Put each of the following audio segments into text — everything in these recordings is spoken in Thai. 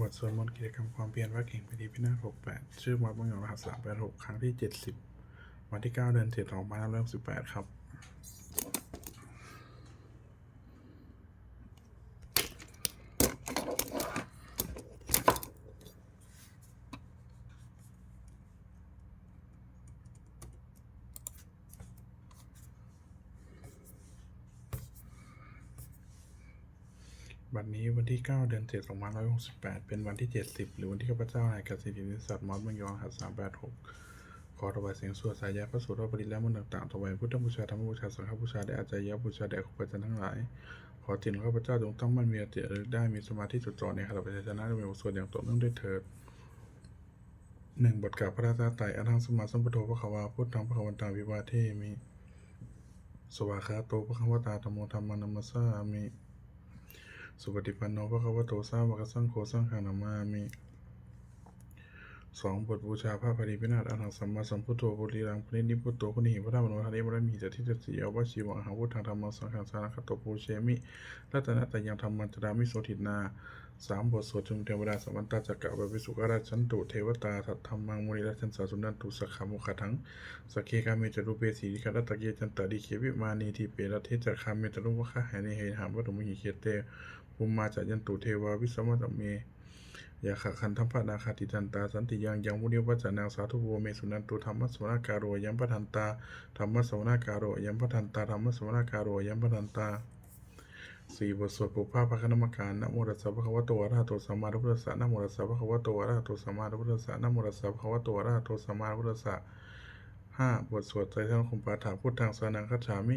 บทสวดมนต์กิจกรรมความเพียรว่าเก่งไปดีพินาศหกแปดชื่อวัดบางยอรหัสสามแปดหกครั้งที่เจ็ดสิบวันที่เก้าเดือนเจ็ดของพันห้าร้อยสิบแปดครับ วันที่ 9 เดือน 7 2568 เป็นวันที่ 70 หรือวันที่ข้าพเจ้านายกสิทธินิสัตมอสมืองยองหัด386 ขอถวายเสียงสวดสายยาพระสูตรพระปริและมนต์ต่างๆถวายพุทธบูชาธรรมบูชาสังฆบูชาแด่อาจารย์บูชาแด่ครูอาจารย์ทั้งหลาย ขอจิตของข้าพเจ้าจงตั้งมั่นมีสติระลึกได้มีสมาธิจดจ่อในขณะปฏิชนะและมีบทสวดอย่างต่อเนื่องด้วยเถิดหนึ่งบทกล่าวพระราชาไตรอรังสมาสัมพุทโธพระขวาพุทธังพระขวันตังวิวาเทมิสวากขาโตพระคัมวตาธรรมโมธรรมานัมมัสสามิ สุปฏิปันโนพระคัมภโตสาวกสังโฆสังฆานามามิสองบทบูชาพระปริพินาศอรหังสัมมาสัมพุทโธปุริรังปรินิพุตโตพุนิหิพระธรรมโนทานิมรมีจติจสีอวชิวังหังพุทธังธรรมสังฆังสารคตโตปูเชมิรัตนะตยังธรรมันจรามิโสทินาสามบทสวดจุมเทวดาสมันตาจักกะบวิสุกราชันตุเทวตาสัทธรรมังมุนิราชันสาสุนันตุสักขามุขทังสักเคกาเมจรูปเปสีริคาตตะเกจันตดิเควิมานีทีเปรเทจักคาเมตรุวะคะหานิเหหามวัตุมหิเคเต ภูมิมาจากยันตุเทวาวิสมัตเมยาขะคันทัมปะนาคาติจันตา สันติยังยังมุนิวัจนางสาธุโวเมสุนันตุธรรมสวนาการโรยัมปทันตาธรรมสวนาการโรยัมปทันตาธรรมสวนาการโรยัมปทันตาสี่บทสวดปุพพาภคณมการนะโมตัสสะภะคะวะโตอะระหะโตสัมมาสัมพุทธัสสะนะโมตัสสะภะคะวะโตอะระหะโตสัมมาสัมพุทธัสสะนะโมตัสสะภะคะวะโตอะระหะโตสัมมาสัมพุทธัสสะ ห้าบทสวดใจท่านคมปาถาพุทธังสานังคัจฉามิ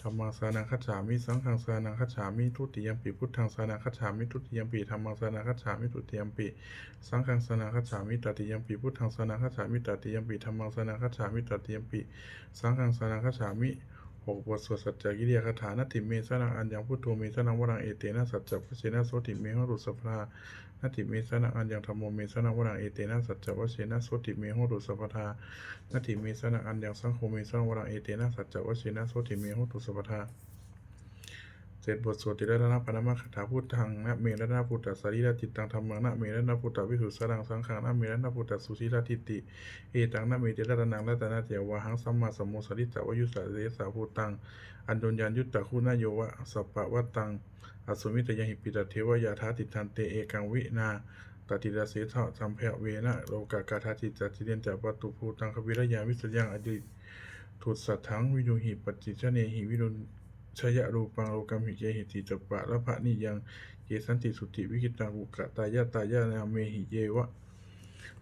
ธรรมังสานังคัจฉามิ สังฆังสานังคัจฉามิ ทุติยมปิพุทธังสานังคัจฉามิ ทุติยมปิธรรมังสานังคัจฉามิ ทุติยมปิสังฆังสานังคัจฉามิตติยมปิพุทธังสานังคัจฉามิตติยมปิธรรมังสานังคัจฉามิตติยมปิสังฆังสานังคัจฉามิหกบทสวดสัจจกิริยาคาถานติเมสนังอัญญังพุทโธเมสนังวรังเอเตนะสัจจพเชนะโสติเมหรุสภา นาติมีสนังอันยังธรรมโมมีสนังวรังเอเตนะสัจจวเชนะสุติมีโหตุสภานาติมีสนังอันยังสังโฆมีสนังวรังเอเตนะสัจจวเชนะสุติมีโหตุสภา เจ็ดบทสวดติระนาปนามคาถาพุทธังนะเมระนาพุทธสรีระจิตตังธรรมังนะเมระนาพุทธวิสุทธสรังสังขังนะเมระนาพุทธสุชีระทิติเอตังนะเมเตระนังรัตนาเจวะหังสัมมาสัมโมสริตวายุสะเรสาภูตังอันโดญญายุตตะคุณโยวะสัปปะวะตังอสุมิตยังหิปิตเทวยาธาติทันเตเอกังวินาตติระเสทะสัมเพเวนะโลกากาธาติจัติเดนจัปตุภูตังควิรยาวิสยังอดิทุสัทธังวินุหิปจิชเนหิวิรุณ ชยะรูปังโลกัมหิเจหิติจปะละภะนิยังเยสันติสุติวิกิตังอุกะตายะตายะนาเมหิเยวะ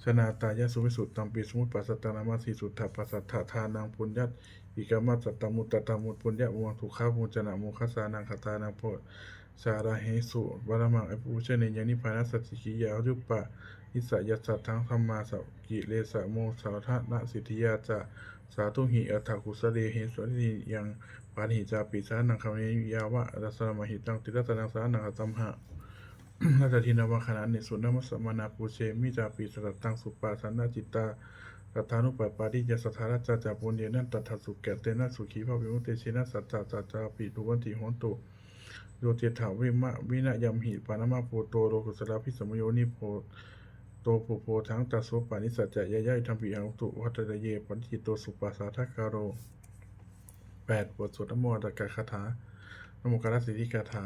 ชนาตายะสุวิสุตตัมปีสมุตปัสสตานามาสีสุทธาปัสสัทธาทานังปุญญัตอิกามัตสัตตมุตตตมุตปุญญะมังทุกขามุจนะมุขสานังคตานังโพชาราเหสุวรมังอภูชเนยานิพานัสสติกิยายุปะนิสยสัตถังธรรมาสกิเลสะโมสาวทนะสิทธิยาจะสาธุหิอัตถกุสเลเหสวนิยัง ปานิจาปิสานังคำเนยาวะรัสนมหิตังติรัตนังสานังตัมหะนาตทินาวาคณะเนสุนมัสมานาปูเชมิจาปิสตตังสุปาสันนาจิตตาตถานุปปาติยสถาราจาจาปุญเยนันตถสุแกเตนะสุขีภาวิมุตเตชินะสัจจาจาจาปิตุวันติหนตุโยเจถาวิมะวินยมหิปานมาโพโตโลกุสลาพิสมโยนิโพโตโพโพทั้งตัสโสปานิสัจจะยะยะอิทัมปิอังตุวัตตะเยปัญจิโตสุปาสาทคารโร แปดบทสวดนโมตักกะคาถานโมกัสสิทธิคาถา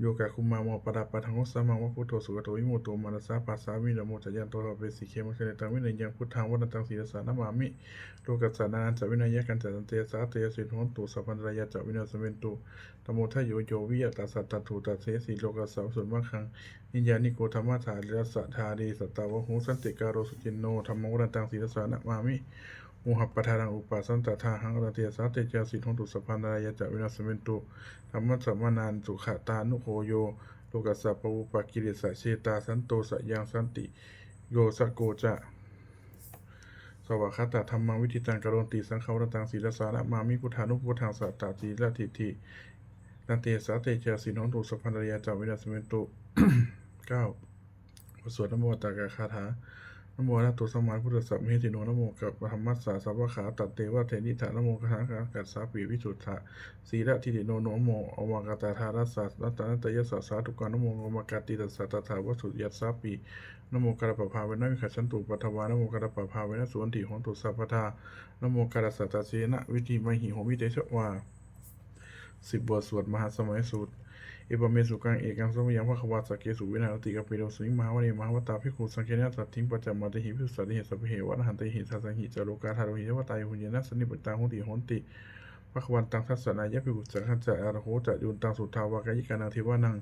โยกะคุมาโมปะดาปะทังโสมังวะพุทโธสุกโตวิโมโตมานัสสะปัสสามินโมจยันโตเปสิเคมะเชเนตังวินัยยังพุทธังวัฏตังสีรสานามามิโลกัสสานานันจวินัยกันจันเตสาเตสินโหตุสัพพันรายะจะวินัสเวนตุตโมทะโยโยวิยตัสสัตตถุตัสเสสีโลกัสสาวสุนมะคังนิยานิโกธรรมะถาริรัสสะธารีสัตตาวะหูสันติการโรสุจินโนธรรมวัฏตังสีรสานามามิ มุหัปปทานังอุปาสันตถาหังรตเตียสาเตจสิทงตุสพพานายะจะวินาสเมนตุธรรมสัมมานานสุขตานุโคโยโลกัสสะปวุปกิริสะเชตาสันโตสะยังสันติ โยสะโกจะสวากขาตธรรมังวิธิตังกรนติสังฆวรตังศีลสานะมามิพุทธานุพุทธังสัตตาจีละทิฏฐินันเตสาเตจสิทธงตุสพพานายะจะวินาสเมนตุเก้าบทสวดนโมตตากาคาถา นโมตัสสะสมมาพุทธสสะมหิติโนนโมกับธรรมัสสะสัพพะขาตัดเตวะเทนิธานโมกะหะกัสสะปีวิสุทธะสีระทิติโนโนโมอวากาตาธารัสสะรัตนะตยสสะสาธุกานโมอมากาติตัสสะตถาวสุยัสสะปีนโมกัรปภาเวนะวิคัสสันตุปัทวานโมกัรปภาเวนะสุวนติโหนตุสัพพทานโมกัสสะตะเสนะวิธีมหิโหวิเตชวาสิบบทสวดมหาสมัยสูตร เอปเมสุกังเอกังสมยยังพระควาสักเกสุวินาติกาปิโรสิงมหาวเนมหาวตาพิคุสังเคนะสัตถิงปัจจมาติหิพิสุสัตติหิสัพเพเหวะหันติหิสัสังหิจารุกาธารุหิเทวตายหุญยนะสนิปตาหุติโหนติ พระควันตังทัสสนายะภิกขุสังฆจะอารโหจะยุนตังสุทาวากายิกานังเทวานัง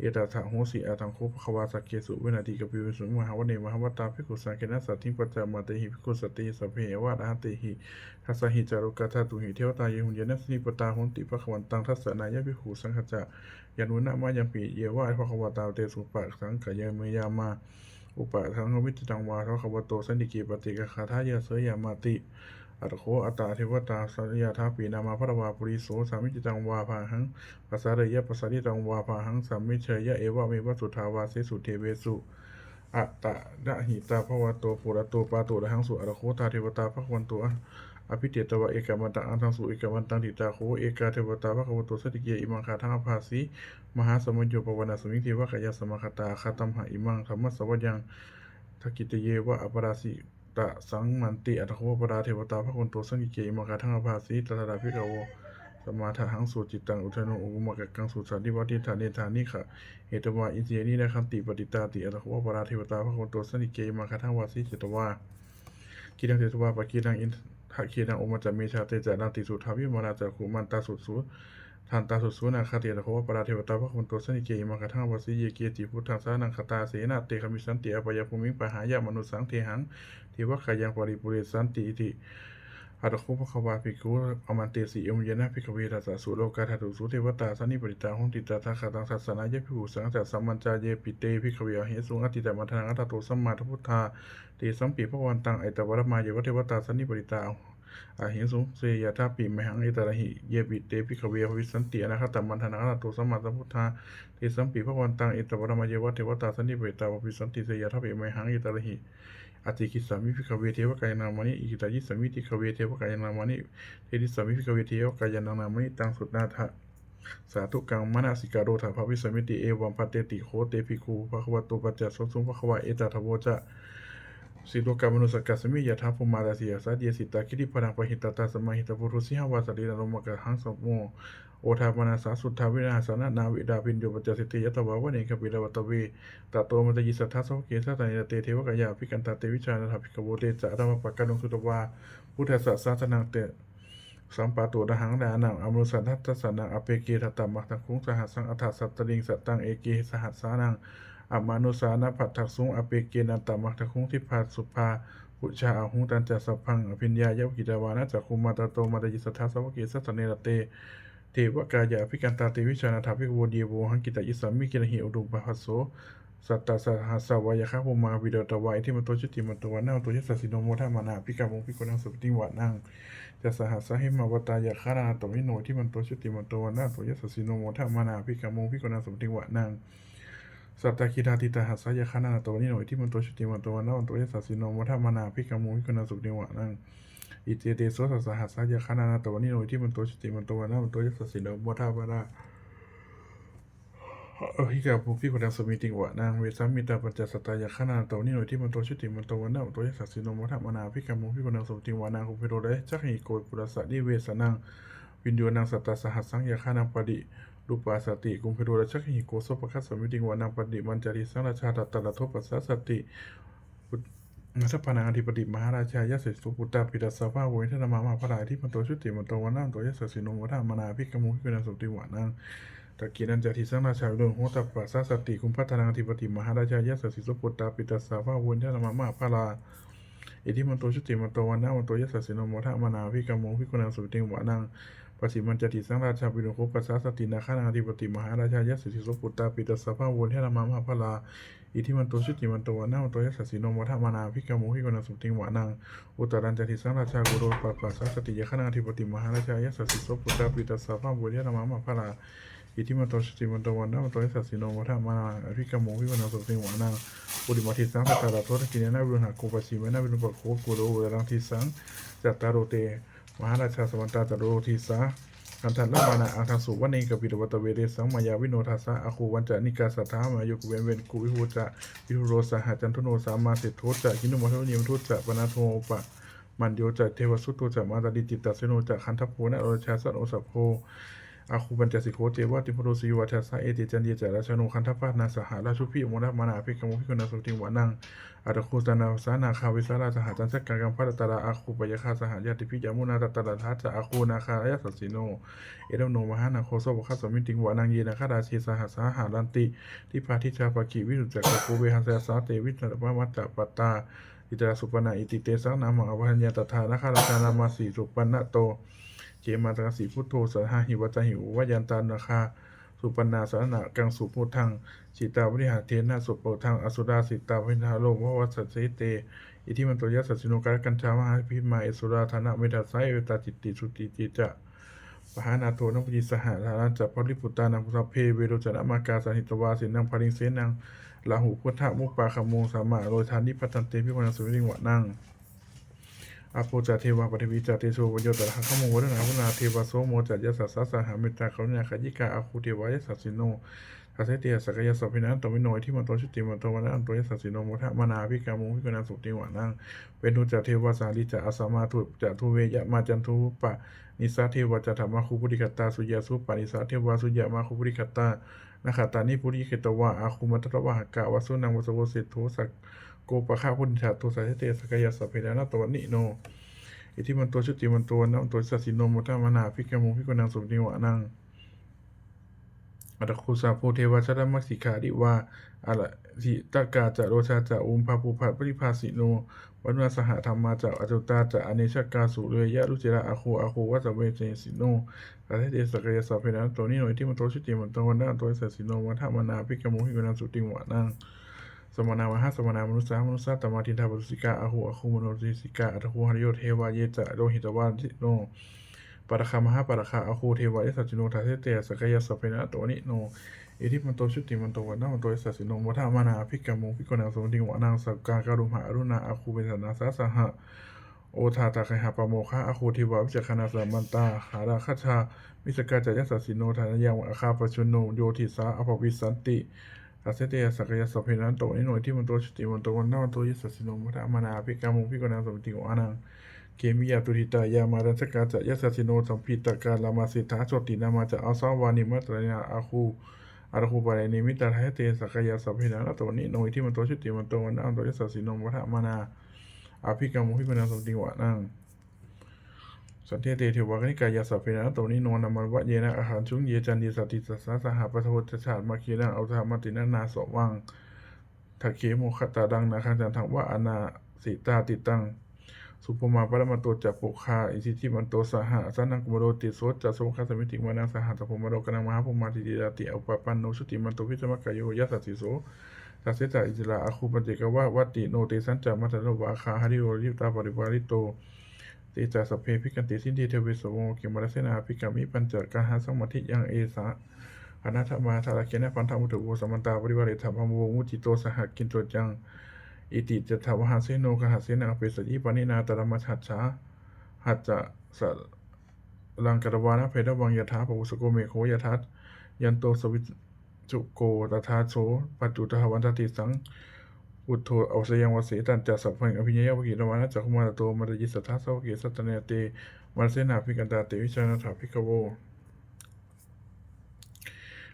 เอตถะโหสีอาทังโคพระควาสักเกสุเวนาติกาปิโดสุมหาวเนมหาวตาภิกขุสังเกนะสัตถิปัจจมาติหิภิกขุสติสัพเพวะหันติหิทัสสหิจารุกาธาตุหิเทวตาเยหุญญนะสนิปตาหนติพระขวันตังทัสสะนายะภิกขุสังฆจะยานุนะมายังปีเยวะพระขวตาเตสุปะสังขยเมยามาอุปะสังวิตตังวาพระขวโตสันติกิปติกคาทายาเสยามาติ อัตโคอัตตาเทวตาสัญญาทาปีนามาพระวาปุริโสสามิจิตังวาภาหังปัสสะเรยะปัสสะริตังวาภาหังสามิเชยะเอวะเมวะสุทาวาเสสุเทเวสุอัตตะดะหิตาภวโตปุระโตปาโตระหังสุอรโคตาเทวตาภควันตอะอภิเตตวะเอกามันตังอันทังสุเอกามันตังติตาโคเอกาเทวตาภควโตสติเกอิมังคาทังภาสีมหาสมัญโยปวนาสมิงเทวะกายาสมคตาคาตัมหะอิมังธรรมสวัยังทักกิตเยวะอปราสิ ตะสังมันติอัตโคปราเทวตาภควันโตสติเกอิมังคาทังอภาสีตถาภิกขโวสมาทะหังสุจิตตังอุทโนอุกุมกะกังสุสันติวัติฐานเนธานิขะเหตุวาอินเสียนี้นะคันติปฏิตาติอัตถวปราเทวตาพระคนตัวสนิเกมาคาทังวาสีเจตวากีดังเจตวาปะกีดังอินทะกีดังโอมาจะมีชาเตจานันติสุทาวิมานาจะขุมันตาสุสุ ทานตาสุสุนาคาเตียตะโควปราเทวตาพระคนตัวสนิเกมาคาทังวสีเยเกียติพุทธังสานังคตาเสนาเตคามิสันติอปยภูมิปหายามนุสังเทหังทิวขายังปริปุเรสันติอิติอัตโคภควาภิกขุอมันเตสีเอมเยนะภิกเวทัสสะสุโลกาธาตุสุเทวตาสันนิปริตาหงติตาทัคตังสัสนายะภิกขุสังจัสสัมมัญจาเยปิเตภิกเวอเหสุงอติตามัทนังอัตตโตสัมมาทพุทธาเตสัมปีพระวันตังไอตวรมาเยวะเทวตาสันนิปริตา อาหิสุเสยทาปิมหังเอตระหิเยปิเตภิกขเวภวิสันตินาคตมันทนังอัตตโตสัมมาสัมพุทธาเตสัมปีพระวันตังเอตวรมาเยวะเทวตาสันนิปตาภวิสันติเสยทาปิมหังเอตระหิอติกิสามิพิกเวเทวกายนามานิอิตายิสามิติกเวเทวกายนามานิเทติสามิพิกเวเทวกายนามานิตังสุดนาทะสาธุกังมนาสิกาโรธาภวิสมิติเอวัมพัตเตติโคเตปิคูภควตุปัจจสสุภควาเอตทโวจะ สิโลกามนุสกัสมิยะทาภุมาดาสิยาสัตเยสิตาคิริพนังปหิตตาสมาหิตปุรุสิหาวาสรีนรมกะหังสมโมโอทาปนาสาสุทธาวินาสนะนาวิดาปินโยปัจจสิติยตวาวะเนกปิลวัตเวตาโตมันจะยิสัทธาสวเกสัตานิเตเทวกายาภิกันตาเตวิชานาถาภิกโวเตจะรรมปักกันุสุตวาพุทธสัสสะสนังเตสัมปาตุระหังดานังอมรุสันทัตสนังอเปเกทัตตมัคตังคุงสหัสสังอัฏฐสัตตลิงสัตตังเอเกสหัสสานัง อมานุสานะผัตถักสุงอเปเกนันตมัคตังคุงทิพาสุภาปุชาอาหุงตันจัสสพพังอภิญญายกิตาวานะจักคุมาตาโตมาตยิสัทธาสวเกสัตเนรเตเทวกายาภิกันตาเตวิชานาถาภิกโวเดียโวหังกิตายิสามิกิรหิอุดุปะหัสโสสัตตาสหัสวายคะภูมาวิเดตวายที่มันตัวชุติมันตัวนาตัวยัสสิโนโมทามานาพิกาวงพิกนังสุติวานังจะสหัสสหิมาวตายาคาราตวิโนที่มันตัวชุติมันตัวนาตัวยัสสิโนโมทามานาพิกาวงพิกนังสุติวานัง สัตตาคิดาติตาหัสสยาคานาตัวนิโนที่มันตัวชุติมันตัวนาตัวยัสสิโนมทามานาพิกาวงพิกนังสุติวานังอิเจเตโสสัสหัสสยาคานาตัวนิโนที่มันตัวชุติมันตัวนาตัวยัสสิโนมทามานาอภิกาภูพิโกดังสมิติงวะนางเวสัมมิตาปัจจสตายาขนาตัวนี้หน่วยที่มันตัวชุติมันตัววันนาตัวยักษ์สินโนมัทมนาพิกามูพิโกดังสมิติงวะนางคุเพโรเลจักหิโกปุรสะนิเวสนังวินโยนางสัตตาสหัสสังยาขานังปดิ รูปาสติกุมเพโรเลจักหิโกโสปคัสสมิติงวะนางปดิมันจาริสังราชาตัตตะละทปัสสะสตินัสพานังอธิปติมหาราชายาสิสุปุตตาปิตัสสะภาโวยทนามามาพระรายที่มันโตชุติมันโตวันนาตัวยักษ์สินโนมัทมนาพิกมูพิโกดังสมิติวะนางตะกีนันจะทิสังราชาเรื่องโหตปัสสะสติคุมพัฒนาธิปติมหาราชายาสสิสุปุตตาปิตัสสาภาวุญญามามาพาลาอิทิมันโตชุติมันโตวันนาวันโตยัสสินโมทะมานาพิกมงพิกุณสุติวานัง ปสิมันจะทิสังราชาปิโนโคปัสสะสตินาคานาธิปติมหาราชายาสสิสุปุตตาปิตัสสาภาวุญญาณมามาพาลาอิทิมันโตชุติมันโตวันนาวันโตยัสสิโนโมทะมานาพิกามงพิกุณังสุติงวานังอุตรันจะทิสังราชากุโรปัสสะสติยาคานาธิปติมหาราชายาสสิสุปุตตาปิตัสสาภาวุญญาณมามาพาลาอิอิทิมันโตสติมันโตวันนะมันโตสัสสิโนวัฏมาอภิกรรมโมวิวันสุติวานังปุริมาทิสังสัตตาโทษกินนาวิรุณหาโกปัสสิเมนาวิรุณปะโคกุโรเวรังทิสังจัตตารโรเต มหาราชาสมันตาจโรทิสาคันทันละมานาอังทังสุวันเองกปิดวัตเวเรสังมายาวิโนทัสสะอคูวันจะนิกาสัทธามายุกเวนเวนกุวิหูจะวิหุโรสหจันทุโนสามาสิทโทจะกินุมัทโนิมทุจะปนาโทปะมันโยจะเทวสุตโตจะมาตาดิจิตตัสโนจะคันทัพโพนะโอชาสัตโอสัพโพ อาคูบัญจสิโคเจวะติพุโรสีวัชสะเอติจันเยจราชโนคันทพานาสหราชุพิโมนะมานาภิกมุพิกนาสุติวานังอัตคูตานาสานาคาวิสาราสหจันสกกากัมพัตตาราอาคูปยคาสหญาติพิจามุนาตตาราทัจะอาคูนาคายสัสิโน เอเดโนมหานาโคโซบคัสมิติงวานังเยนาคาดาชีสหสาหารันติทิพาทิชาปกิวิรุจักกูเวหัสสาเตวิตรมัตตปัตตาอิตราสุปนาอิติเตสังนามังอภัญญาตถานะคาราชานามาสีสุปันนะโต เจมาตระสีพุทโธสหาหิวัจหิววายันตานาคา สุปนาสานะกังสุพุทธังจิตาวิหารเทนะสุปโปทังอสุราสิตาวินาโลภวัสสสิเต อิทิมันโตยัสสิโนการกัญชามหาพิมาเอสุราธนะเมตาไซเอตาจิตติสุติจิจะปหานาโทนังปจิสหาธารันจัปริปุตตานังพุทธเพเวโรจนะมากาสันหิตวาสินังภริงเสนังลาหูพุทธมุปปาคโมสามาโรยทานิพัตันเตพิวนสุวิริงวะนั่ง อาโปจาเทวาปฏิวิจาเตโชวโยตระขโมวัฒนาพุนาเทวาโสโมจัตยสัสสะสหามิตาเขาเนียขยิกาอาคูเทวายสัสสิโนทัสเสติยสักยสัพพินันตวิโนยที่มันโตชุติมันโตวันนันโตยสัสสิโนโมทะมนาพิกามุพิกนาสุติวะนั่งเป็นทุจเทวาสาลิจะอาสามาทุจะทุเวยะมาจันทุปะนิสาเทวจะธรรมคุปุริกตาสุยาสุปานิสาเทวาสุยะมาคุปุริกตานาคาตานิปุริเกตวะอาคุมัตตวะหกะวะสุนังวสโวสิทโทสัก โกปะฆาพุทธาตุสัยเตสกายสัพเพดานาตวันนิโน อิทิมันตัวชุติมันตัวนะตัวสัสสิโนมุตตะมนาภิกมุภิกนังสุติวะนังอัตคุสาโพเทวชรมัสิกาดิวาอะละสิตะกาจะโรชาจะอุมภาปุภะปริภาสิโนวันุสหธรรมาจะอจุตาจะอเนชกาสุเรยะรุจิระอาคูอาคูวัสเวเจสิโนสัทเตสกยสัพเพนันตัวนี้หน่วยที่มันโตชุติมันตัววันนั้นตัวสัสสิโนวัฏมนาพิกมุหิกนันสุติวะนัง สมนาวหะสมนามนุสามนุสาตมาทินทาปุสิกาอาหูอาคูมโนติสิกาอัตหูหริโยเทวาเยจะโลหิตวาทิโนปารคามหาปารคาอาคูเทวายสัจจิโนทัสเตสกยสัพเพนันตัวนี้โนอิทิมันโตชุติมันโตัววันนั้นตัวสัสิโนวัฏมนาพิกมุหิกนันสุติวะนังสักกาการุมหาอรุณาอาคูเบสนาสาสหะโอทาตาไคหาปโมคะอาคูทิวาวิจคณาสามันตาหาราคาชามิสกาจายสัสิโนทานยังอาคาปชุนโนโยทิสาอภวิสันติ อาเสเตยสักยสัพเพนันโตนิหน่วยที่มันโตชุติมันโตวันนาวันโตยสัสสิโนมัทมานาภิกามุภิกนาสมติโกอานังเกมิยาตุทิตายามารันสกาจายสัสสิโนสัมพิตกาลามาสิทธาโชตินามาจะอาสาวานิมัตรยาอาคูอาคูปาเรนิมิตาไทเตสักยสัพเพนันโตนิหน่วยที่มันโตชุติมันโตวันนาวันโตยสัสสิโนมัทมานาอภิกรรมภิกนาสมติวะนัง สันเทเตเทวกนิกายาสัพเพนะตัวนี้นอนนามันวะเยนะอาหารชุงเยจันดีสติสัสสหปะโทจชาติมาคีนังเอาธรรมตินานาสวังทักเขโมคตาดังนาคันจันทังวะอนาสิตาติตัง สุปมาปรมาโตจัปปุคาอิสิทิมันโตสหะสันนังกุมโรติโสจัสสงคสมิติมานังสหะตะพมโรกนังมหาภูมาติติดาติอุปปันโนชุติมันโตพิจมกายโยยัสสิโสตัสเสตาอิจลาอคูปัญเจกวะวัตติโนเตสันจามัตโนวาคาหริโอริตาปริวาริโต ตจาสเพพิกันติสินเทเทเวสวงเกมรัสเสนาพิกามิปัญจกาหาสังมัติยังเอสะอนัตมาธารเกนะปันธมุตุโวสมันตาปริวาริธรรมโวมุจิโตสหกินโตจัง อิติจทาวหาเสโนกหาเสนาเปสยิปานินาตระมัชหัจฉาหัจจะสะลังกตวานะเพดวังยถาปุสโกเมโคยทัตยันโตสวิจุโกตถาโสปัจจุตหวันตติสัง อุทโธอวสยังวเสตันจัสสัพพังอภิญญาวกิรวานะจักขุมาตโตมารยิสทัสสวกิสัตเนเตมันเสนาภิกันตาเตวิชานาถาภิกขโว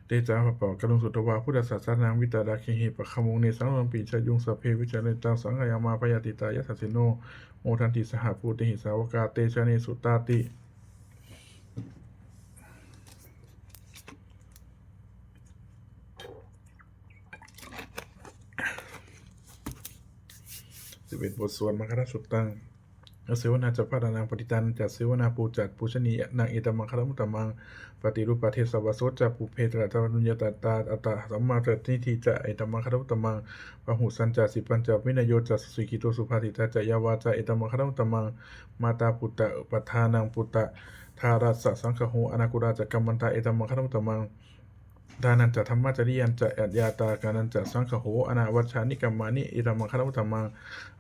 เตจาปะปากรุงสุตวาพุทธศาสนางวิตาดาคิหิปะขมุงเนสังลมปีชายุงสพเพวิจารเนตังสังขยามาพยาติตายสัสสิโนโมทันติสหภูติหิสาวกาเตชะเนสุตาติ เอ็ดบทสวดมังคลสุตตังเสวนาจะพระนางปฏิตันจัดเสวนาปูจัดปูชนีนางเอตมังคลมุตตมังปฏิรูปประเทศสวัสโสจะปุเพตระตะนุญตาตาอัตตาสัมมาตติทีจะเอตมังคลมุตตมังปะหุสันจะสิปัญจวินโยจะสุขิโตสุภาติตาจะยาวาจะเอตมังคลมุตตมังมาตาปุตตะปทานังปุตตะทารัสสังคโหอนาคุราจะกัมมันตาเอตมังคลมุตตมัง ดานันจะธรรมะจริยันจะอัจยาตากานันจะสังขโหอนาวัชานิกัมมานิอิตมังคารมุตมัง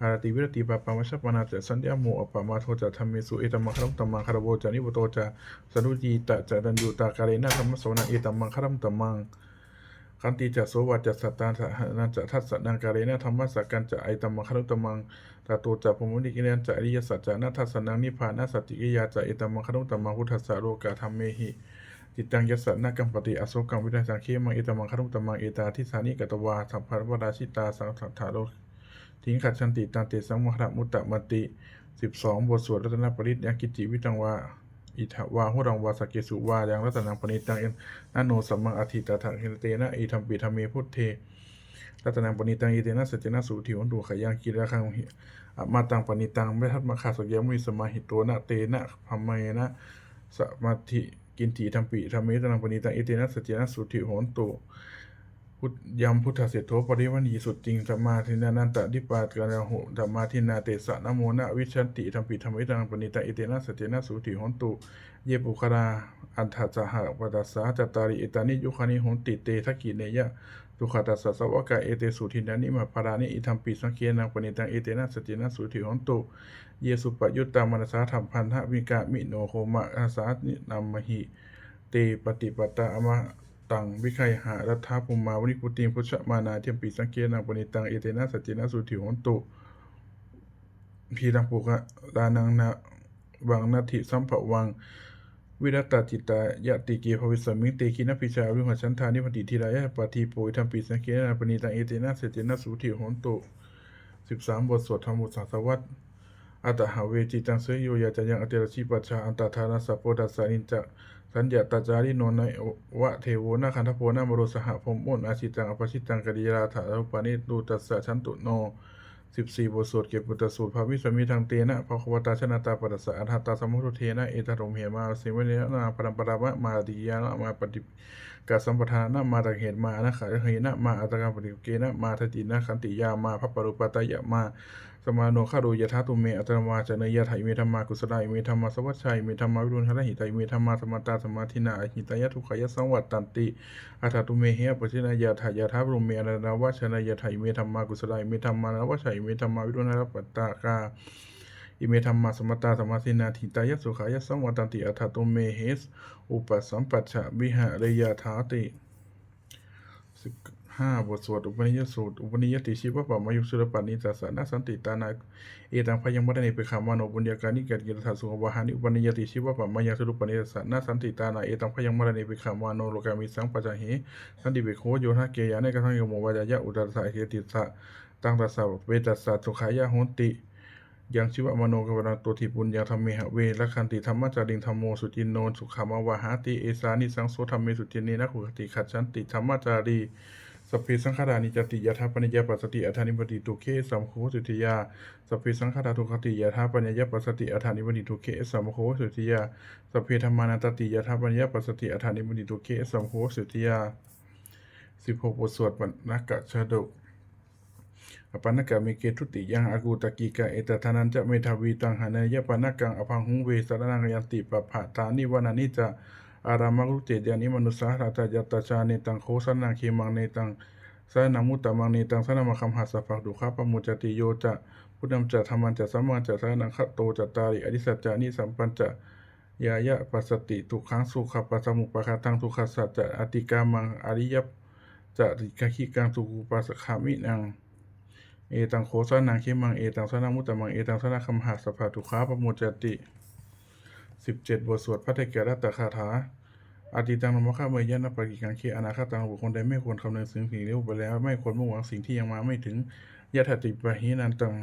อารติวิรติปะปามัชฌปนาจะสัญญาโมอปปามาโทจะธรรมิสุอิตมังคารมุตมังคารโบจะนิวโตจะสนุจีตะจะดันยูตากาเลนะธรรมโสนาอิตมังคารมุตมังขันติจะโสวัจจะสัตตาสหนันจะทัสสนังกาเรนะธรรมะสักกันจะไอตัมมังคารุตมังตาตูจะพมุนิกิเนนจะอริยสัจจะนัทธัสสนังนิพพานะสัจจิกิยาจะไอตัมมังคารุตมังพุทธัสสโลกาธรรมเมหิ จิตตังยสสนักกัมปติอโศกังวินาสังเคมังเอตมังคารุตมังเอตาทิสานิกตวาสัมภารวราชิตาสังสัทธาโลทิ้งขัดชันติตันเตสังมหะมุตตะมติสิบสองบทสวดรัตนปริตยังกิจิวิตังวาอิทวาหุรังวาสเกสุวายังรัตนังปณิตังเอนนาโนสัมมังอธิตาถะเฮเตนะอิธรรมปิธรรมเมพุทเทรัตนังปณิตังอิเตนะสัจเจนะสุทิวันตุขยังกิระคังอมาตังปณิตังไม่ทัตมาคาสกยมุนิสมาหิโตนะเตนะพัมเมนะสมาธิ กินติธรรมปิธรรมเมตนังปณิตังอิตินัสัจเจนัสสุทิโหนตุพุทยมพุทธเสโธปริวันีสุดจริงสัมมาทินานันตะดิปาตกาลโหธรรมาทินาเตสะนโมนะวิชันติธรรมปิธรรมิตังปณิตังอิเตนะสัจเจนะสุทิโหนตุ เยปุคราอันทัสหะปัสสะจตาริอิตานิยุคานิหนติเตทักกิเนยะ ทุขตัสสะสวะกะเอเตสุทินานิมาภารานิอิทัมปิสังเกนังปณิตังเอเตนะสตินะสุทิหนตุเยสุปยุตตามนสาธรรมพันธะวิกะมิโนโคมะอาสานินามหิเตปฏิปตาอมะตังวิไคหะรัฐาภุมาวนิพุติมพุชมานาเทียมปิสังเกนังปณิตังเอเตนะสตินะสุทิหนตุพีรังปุกะลานังนะวังนาทิสัมภวัง วิรัตตจิตายะติเกภวิสมิงเตกินพิชาวิหัชันธานิพติทีรายะปฏิโปยธรรมปิสังเกนะปณิตังเอเตนะเสเจนะสุทิโหนตุสิบสามบทสวดธรรมุสาสวัตอัตหาเวจิตังเสยโยยาจะยังอเตรชีปัจฉาอันตทานาสัพโพดัสสานินจะสัญญาตาจาริโนนวะเทโวนาคันทโพนามโรสหพมมนอาชิตังอปชิตังกดิราถารุปานิตูตัสสะชันตุโน สิบสี่บทสวดเก็บบุตรสูตรภาวิสมีทางเตนะภควตาชนะตาปัสสะอัฏฐตาสมุทุเทนะเอตรมเหมาสิวเนนาปรัมปรามะมาดิยานะมาปฏิ กาสัมปทานะมาตังเหตุมานะขาเหนะมาอัตกรรมปฏิเกนะมาทตินะขันติยามาพระปรุปตายะมาสมาโนขาโดยถาตุเมอัตรมาจเนยถาอิเมธรรมากุศลาอิเมธรรมาสวัชชัยเมธรรมาวิรุณหะหิตาอิเมธรรมาสมตาสมาธินาอหิตายะทุขายะสังวัตตันติอัฏฐตุเมเหปชินายาถายาทาบรมเมอนาวัชนายาถายเมธรรมากุศลายเมธรรมานวัชชัยเมธรรมาวิรุณรปัตตากา อิเมธรรมาสมตาสมาธินาทิตายะสุขายะสังวัตันติอัฏฐตุเมเหส อุปสัมปัชชะวิหะเรยาถาติสิบห้าบทสวดอุปนิยสูตรอุปนิยติชีวะปะมายุสุรปานิจัสสะนะสันติตานาเอตังพยังมัตเนเปคามานโนบุญญาการนิเกตกิรธาสุขวาหานิอุปนิยติชีวะปะมายังสุรปานิจัสสะนะสันติตานาเอตังพยังมัตเนเปคามานโนโลกามิสังปัจจเหสันติเบโคโยนะเกยาเนกทังโยโมวายายะอุตตสะเหติสะตังตัสสะเวตัสสะสุขายะโหติ ยังชีวมโนกวนาตัวทิปุญญาธรรมเมหะเวละคันติธรรมจาริงธรรมโมสุจินโนสุขามาวาหาติเอสานิสังโสธรรมเมสุจินีนะขุขติขัดชันติธรรมจารีสพเพสังขารานิจติยถาปัญญาปัสสติอัฏฐานิปติตุเคสัมโคสุติยาสพเพสังขาราทุกขติยถาปัญญาปัสสติอัฏฐานิปติตุเคสัมโคสุติยาสพเพธรรมานันตติยถาปัญญาปัสสติอัฏฐานิปติตุเคสัมโคสุติยาสิบหกบทสวดปนักกะชาดก อปันกะเมเกทุติยังอากูตะกีกะเอตทานันจะเมทาวีตังหานายะปนกังอภังหุงเวสารนังยันติปะภะตานิวานานิจะอารามรุเจยานิมนุสาราตยัตตาชาเนตังโคสนังเคมังเนตังสนามุตตะมังเนตังสนามาคัมหัสสะภักดุขะปมุจติโยจะพุทธัมจะธรรมันจะสัมมันจะสนังคโตจะตาริอริสัจจานิสัมปัญจะยายะปัสสติทุกขังสุขปัสมุปะคาตังทุกขสัจจะอติกามังอริยจะริกขิกังสุกุปัสสะขามินัง เอตังโคสานังเขมังเอตังสนามุตตะมังเอตังสนาคัมหาสภาทุขาปโมจติสิบเจ็ดบทสวดพระเทกรัตตคาถาอาติตังนมฆะเมยยะนปกิกังเคอนาคตังบุคคลใดไม่ควรคำนึงถึงสิ่งที่รู้ไปแล้ว ไม่ควรมุ่งหวังสิ่งที่ยังมาไม่ถึงยะถติปะหินันตัง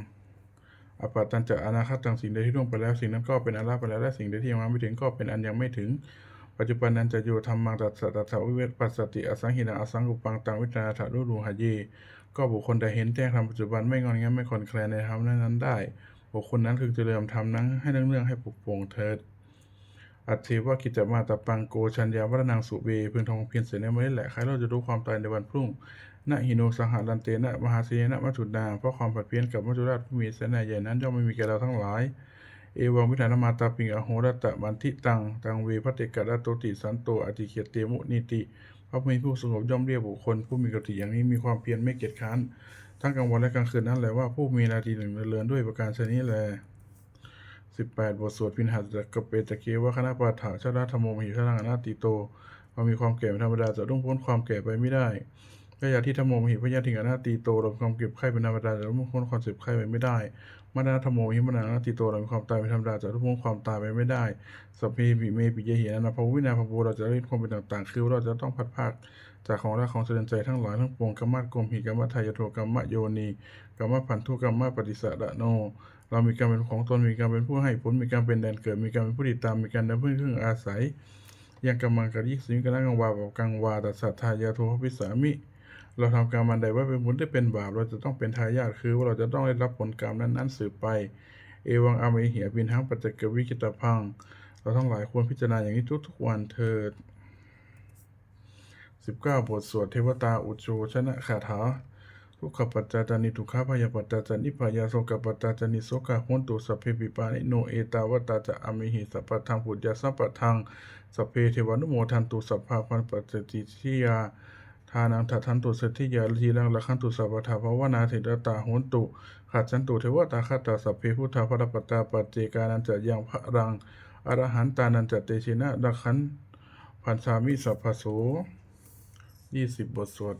อปาตันจะอนาคตังสิ่งใดที่ล่วงไปแล้ว สิ่งนั้นก็เป็นอันละไปแล้วและสิ่งใดที่ยังมาไม่ถึงก็เป็นอันยังไม่ถึง ปัจจุบันนั้นจะอยู่ธรรมังตัสสะตัสสะวิเวทปัสสติอสังหินาอสังกุปังตังวิจาถารุรูหะเย ก็บุคคลใดเห็นแจ้งธรรมปัจจุบันไม่งอนแงนไม่คลอนแคลนในธรรมนั้นได้ บุคคลนั้นคือจะเริ่มทำนั้นให้เรื่องให้ปลุกปงเถิดอัตเทวกิจมาตปังโกชัญญาวัฒนังสุเวพึงทองเพียรเสนาไม่ได้แหละใครเราจะรู้ความตายในวันพรุ่งณหิโนสหารันเตนะมหาเสนะมัจจุดาเพราะความผัดเพี้ยนกับมัจจุราชผู้มีเสนาใหญ่นั้นย่อมไม่มีแก่เราทั้งหลาย เอวังวิธานมาตาปิงอโหรตะมันทิตัง ตังเวพระเตกะระโตติสันโตอติเขียเตมุนิติ พระผู้มีผู้สงบย่อมเรียกบุคคล ผู้มีกติอย่างนี้มีความเพียรไม่เกียจค้านทั้งกลางวันและกลางคืนนั่นแหละว่าผู้มีราตรีหนึ่งเรือนด้วยประการชนี้แลสิบแปดบทสวดพินหัสกะเปตะเกวะคณะปาฐาชราธรรมโมหิชลังอนาติโตเรามีความแก่เป็นธรรมดาจะต้องพ้นความแก่ไปไม่ได้พระยาที่ธรรมโมหิพระยาถิงอนาติโตเรามีความเก็บไข้เป็นธรรมดาจะต้องพ้นความเจ็บไข้ไปไม่ได้ มานาธโมหิมานาติโตเรามีความตายเป็นธรรมดาจะต้องพ้นความตายไปไม่ได้สัพเพปิเมปิเยหินะภาวินาภาโวเราจะได้ความเป็นต่างๆ คือเราจะต้องพัดภาคจากของรักของเสด็จใจทั้งหลายทั้งปวงกรรมะกรมหิกรรมะทายโทกรรมะโยนีกรรมะพันธุกรรมะปฏิสะโน เรามีการเป็นของตนมีการเป็นผู้ให้ผลมีการเป็นแดนเกิดมีการเป็นผู้ติดตามมีการดำเนินพึ่องอาศัยยังกำมังกะยิกสิงกันกังวาบบกังวาตัสสะทายาโทพิสามิ เราทำกรรมอันใดว่าเป็นบุญได้เป็นบาป เราจะต้องเป็นทายาทคือว่าเราจะต้องได้รับผลกรรมนั้นๆสืบไป เอวังอาเมเหียบินหังปัจจกวิกิตพัง เราทั้งหลายควรพิจารณาอย่างนี้ทุกๆวันเถิดสิบทสวดเทวตาอุจโจชนะคาถาทุกขปัจจานิทุกขพยาปัจจานิพยาโสกปัจจานิโสกาหุนตุสัพเพปิปานิโนเอตาวตาจะอมิหิสัพพทังปุจยาสัพพทังสัพเพเทวานุโมทันตุสัพพะพันปัจจิทิยา ทานังทัทันตุสทธิยาทีลังละขันตุสัพพทาภาวนาถรตาหุนตุขัดฉันตุเทวตาขัตตาสัพเพพุทธาพรปตาปัจเจกานันจะยังพระรังอรหันตานันจะเตชินะละขันพันสามิสัพพโสยี่สิบบทสวด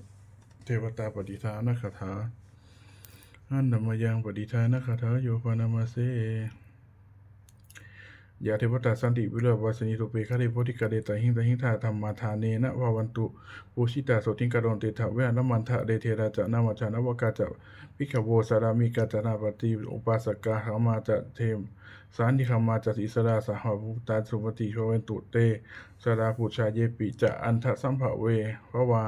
เทวตาปฏิทานคาถาอันนามยังปฏิทานคาถาโยปนามาเส ยาเทวตาสันติวิโรวาสนิโตเปคะเดโพธิกาเดตหิงตหิงทาธรรมาทานเนนะวาวันตุปูชิตาโสติงกาโดนเตถะเวนะมันทะเดเทระจะนามาจานวกาจะพิขโวสารามิกาจนาปฏิอุปาสกาหามาจะเทมสารนิคามาจัอิสราสหภูตาสุปฏิโชเวนตุเตสราภูชาเยปิจะอันทะสัมภเวพระวา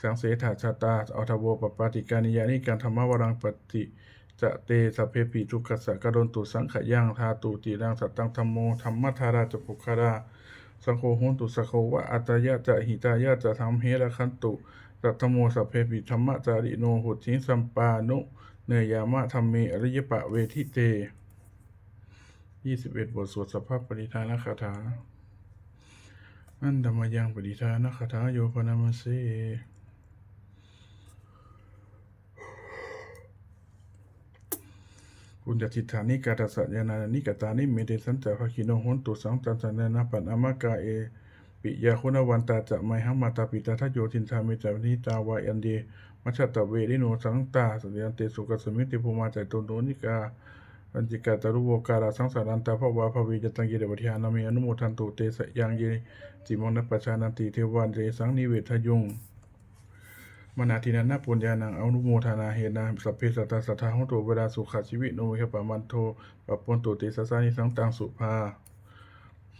สังเสถาชาตาอัทโวปปาติกานิยานิการธรรมวรังปฏิ จะเตสัพเพปิทุกขสะกระโดนตุสังขยังทาตุติรังสัตตังธรรมโมธรรมธาราจปุคาราสังโฆโหนตุสังโฆวะอัตยะจะหิตายะจะทำเฮระคันตุสัตตโมสัพเพปิธรรมจาริโนหุติสัมปานุเนยามะธรรมเมอริยปะเวทิเตยี่สิบเอ็ดบทสวดสภาพปริธานคาถาอันธรรมยังปฏิทานคาถาโยปนามาเสปุญญทิฏฐานิกาตสัญญานานิกตานิเมเตสันจาภคิโนโหนตุสังตันสันนาปันอมากาเอปิยาคุณวันตาจะไมหังมาตาปิตาทโยทินทามิจานิตาวายันเดมัชตะเวริโนสังตาสัญเตสุกสมิติภูมาจตุโนนิกาอัญจิกาตรุโวการาสังสารันตาภวาภวีจตังเยเดวทิานามิอนุโมทันตุเตสยังเยจิมงนปัจจานันติเทวันเรสังนิเวทยุง มนาทินันนาปุญญานังอนุโมทนาเหนาสัพเพสัตตาสัทธาหุตุเวลาสุขชีวิโนเวคปะมันโทปปนตุติสสานิสังตังสุภา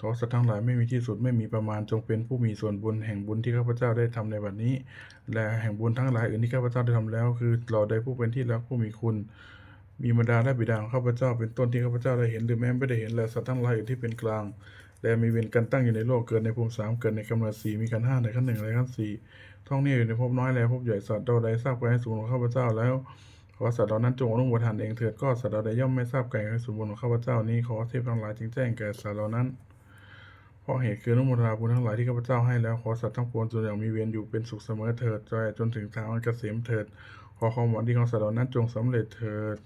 ขอสัตว์ทั้งหลายไม่มีที่สุดไม่มีประมาณจงเป็นผู้มีส่วนบุญแห่งบุญที่ข้าพเจ้าได้ทำในวันนี้ และแห่งบุญทั้งหลายอื่นที่ข้าพเจ้าได้ทำแล้ว คือเราได้ผู้เป็นที่รักผู้มีคุณ มีมารดาและบิดาของข้าพเจ้าเป็นต้นที่ข้าพเจ้าได้เห็นหรือแม้ไม่ได้เห็นและสัตว์ทั้งหลายอื่นที่เป็นกลาง และมีเวรกันตั้งอยู่ในโลกเกิดในภูมิสามเกิดในกำเนิดสี่มีกันห้าในขั้นหนึ่งและขั้นสี่ ท่องเนี่ยอยู่ในภพน้อยและภพใหญ่สัตว์เราใดทราบไว้ให้สูงของข้าพเจ้าแล้วขอสัตว์เหล่านั้นจงอนุโมทานเองเถิดก็สัตว์เหล่าใดย่อมไม่ทราบไก่ให้สมบูรณ์ของข้าพเจ้านี้ขอเทพทั้งหลายจึงแจ้งแก่สัตว์เหล่านั้นเพราะเหตุคืออนุโมทนาบุญทั้งหลายที่ข้าพเจ้าให้แล้วขอสัตว์ทั้งปวงจงอย่างมีเวรอยู่เป็นสุขเสมอเถิดจจนถึงทางอันเกษมเถิดขอความหวังดีของสัตว์เหล่านั้นจงสำเร็จเถิด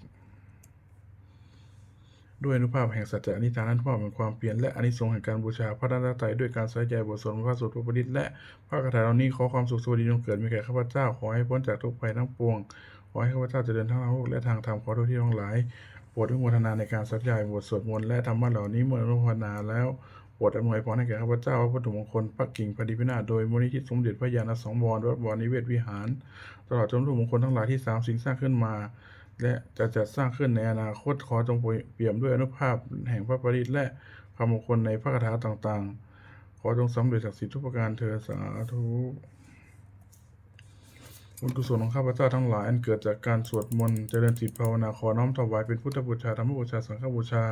ด้วยอนุภาพแห่งสัจจะอนิจจานุภาพแห่งความเปลี่ยนและอนิสงส์แห่งการบูชาพระรัตนตรัยด้วยการใส่ใจบทสวดพระสูตรพระปริตและพระคาถาเหล่านี้ขอความสุขสวัสดีจงเกิดมีแก่ข้าพเจ้าขอให้พ้นจากทุกภัยทั้งปวงขอให้ข้าพเจ้าเจริญทั้งทางโลกและทางธรรมขอทุกที่ทั้งหลายโปรดอนุโมทนาในการสัจจายบทสวดมนต์และธรรมะเหล่านี้เมื่ออนุโมทนาแล้วโปรดอำนวยพรให้แก่ข้าพเจ้าวัตถุมงคลพระกิ่งพระดิพินาโดยมูลนิธิสมเด็จพระญาณสังวรวัดวรนิเวศวิหาร ตลอดจนวัตถุมงคลทั้งหลายที่สามสิ่งสร้างขึ้นมา และจะจัดสร้างขึ้นในอนาคตขอจงเปี่ยมด้วยอนุภาพแห่งพระปริตและคำมมงคลในพระคาถาต่างๆ ขอจงสำเร็จศักดิ์สิทธิ์ทุกประการเถิดสาธุบุญกุศลของข้าพเจ้าทั้งหลายอันเกิดจากการสวดมนต์เจริญจิตภาวนาขอน้อมถวายเป็นพุทธบูชาธรรมบูชาสังฆบูชา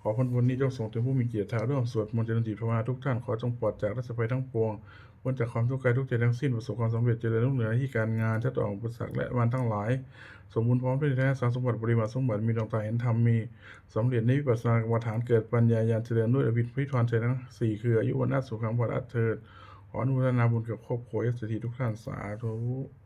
ขอผลบุญนี้จงส่งถึงผู้มีเกียรติร่วมสวดมนต์เจริญจิตภาวนาทุกท่านขอจงปลอดจากรัศภัยทั้งปวง พ้นจากความทุกข์กายทุกใจทั้งสิ้นประสบความสำเร็จเจริญรุ่งเรืองในที่การงานชัดต่ออุปสรรคและวันทั้งหลาย สมบูรณ์พร้อมด้วยแท้สารสมบัติปริมาณสมบัติมีดวงตาเห็นธรรมมีสำเร็จในวิปัสสนากรรมฐานเกิดปัญญาญาณเจริญด้วยอภิพิธานใจทั้งสี่คืออายุวันนาสุขังพระเถิดขอออนุโมทนาบุญกับครอบครัวเอสทีทุกท่านสาธุ